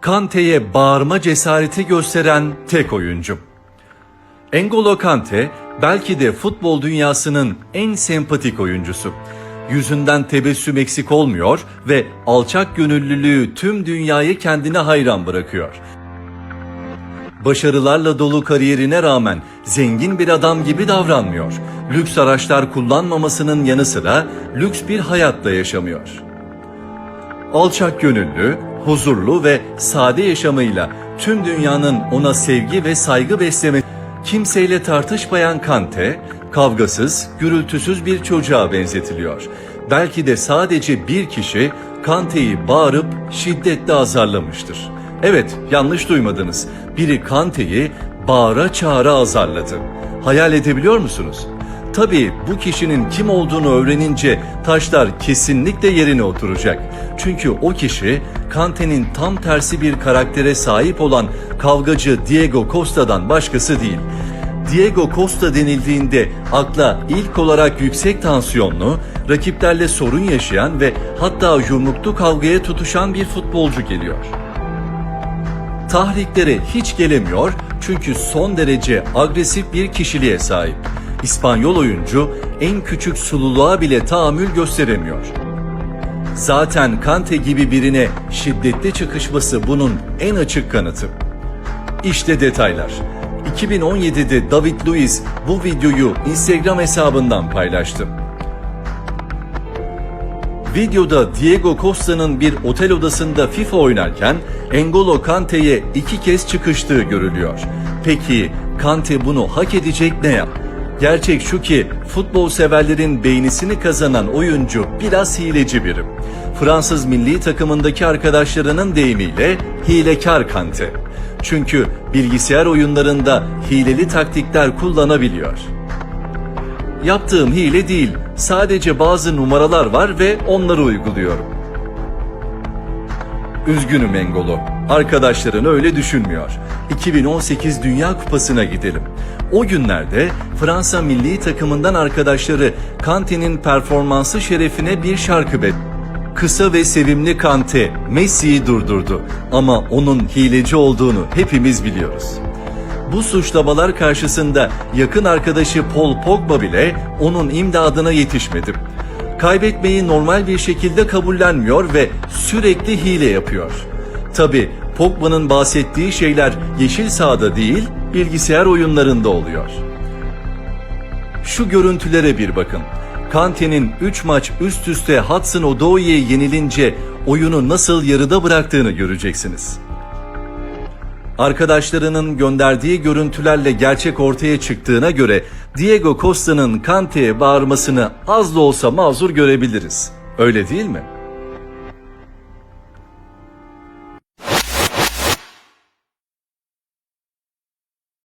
Kante'ye bağırma cesareti gösteren tek oyuncu. N'Golo Kante belki de futbol dünyasının en sempatik oyuncusu. Yüzünden tebessüm eksik olmuyor ve alçak gönüllülüğü tüm dünyayı kendine hayran bırakıyor. Başarılarla dolu kariyerine rağmen zengin bir adam gibi davranmıyor. Lüks araçlar kullanmamasının yanı sıra lüks bir hayatla yaşamıyor. Alçak gönüllü, huzurlu ve sade yaşamıyla tüm dünyanın ona sevgi ve saygı besleme kimseyle tartışmayan Kante, kavgasız, gürültüsüz bir çocuğa benzetiliyor. Belki de sadece bir kişi Kante'yi bağırıp şiddetle azarlamıştır. Evet, yanlış duymadınız. Biri Kante'yi bağıra çağıra azarladı. Hayal edebiliyor musunuz? Tabii bu kişinin kim olduğunu öğrenince taşlar kesinlikle yerine oturacak. Çünkü o kişi Kante'nin tam tersi bir karaktere sahip olan kavgacı Diego Costa'dan başkası değil. Diego Costa denildiğinde akla ilk olarak yüksek tansiyonlu, rakiplerle sorun yaşayan ve hatta yumruklu kavgaya tutuşan bir futbolcu geliyor tahriklere hiç gelemiyor çünkü son derece agresif bir kişiliğe sahip. İspanyol oyuncu en küçük sululuğa bile tahammül gösteremiyor. Zaten Kante gibi birine şiddetli çıkışması bunun en açık kanıtı. İşte detaylar. 2017'de David Luiz bu videoyu Instagram hesabından paylaştı. Videoda Diego Costa'nın bir otel odasında FIFA oynarken N'Golo Kante'ye iki kez çıkıştığı görülüyor. Peki Kante bunu hak edecek ne yap? Gerçek şu ki futbol severlerin beğenisini kazanan oyuncu biraz hileci biri. Fransız milli takımındaki arkadaşlarının deyimiyle hilekar Kante. Çünkü bilgisayar oyunlarında hileli taktikler kullanabiliyor. Yaptığım hile değil, sadece bazı numaralar var ve onları uyguluyorum. Üzgünüm Engolo. Arkadaşların öyle düşünmüyor. 2018 Dünya Kupası'na gidelim. O günlerde Fransa milli takımından arkadaşları Kante'nin performansı şerefine bir şarkı bet. Kısa ve sevimli Kante Messi'yi durdurdu ama onun hileci olduğunu hepimiz biliyoruz. Bu suçlamalar karşısında yakın arkadaşı Paul Pogba bile onun imdadına yetişmedi. Kaybetmeyi normal bir şekilde kabullenmiyor ve sürekli hile yapıyor. Tabi Pogba'nın bahsettiği şeyler yeşil sahada değil, bilgisayar oyunlarında oluyor. Şu görüntülere bir bakın. Kante'nin 3 maç üst üste Hudson Odoi'ye yenilince oyunu nasıl yarıda bıraktığını göreceksiniz. Arkadaşlarının gönderdiği görüntülerle gerçek ortaya çıktığına göre Diego Costa'nın Kante'ye bağırmasını az da olsa mazur görebiliriz. Öyle değil mi?